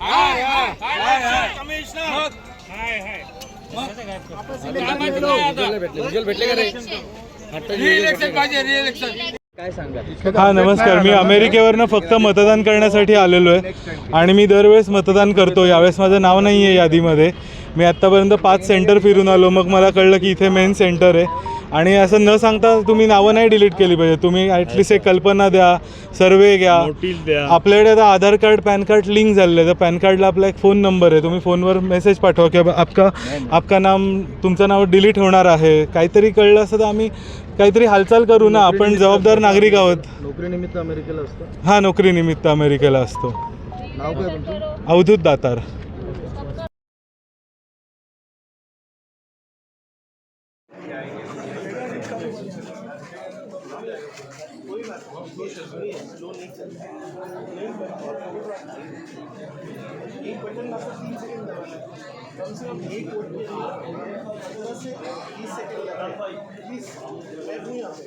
हाय हाय हाय. हाय commissioner. रिइलेक्शन पाहिजे रिइलेक्शन हा नमस्कार. मी अमेरिकेवरनं फक्त मतदान करण्यासाठी आलेलो आहे. आणि मी दरवेळेस मतदान करतो. यावेळेस माझं नाव नाही आहे यादीमध्ये. मी आत्तापर्यंत पाच सेंटर फिरून आलो. मग मला कळलं की इथे मेन सेंटर आहे. आणि असं न सांगता तुम्ही नावं नाही डिलीट केली पाहिजे. तुम्ही ॲटलिस्ट एक कल्पना द्या सर्वे घ्या. आपल्याकडे आता Aadhaar card PAN card link झालेलं आहे तर पॅन कार्डला आपला एक फोन नंबर आहे. तुम्ही फोनवर मेसेज पाठवा की आपका आपका नाम तुमचं नाव डिलीट होणार आहे. काहीतरी कळलं असं तर आम्ही काहीतरी हालचाल करू ना. आपण जबाबदार नागरिक आहोत. नोकरीनिमित्त अमेरिकेला असतो. हा नोकरीनिमित्त अमेरिकेला असतो. अवधूत दातार. कोई बात नहीं लोन नहीं चलता एक बटन आपको तीन सेकंड दबाना कम से कम एक वोट के लिए पंद्रह से बीस सेकंड. लगाना प्लीज बैठू यहाँ पे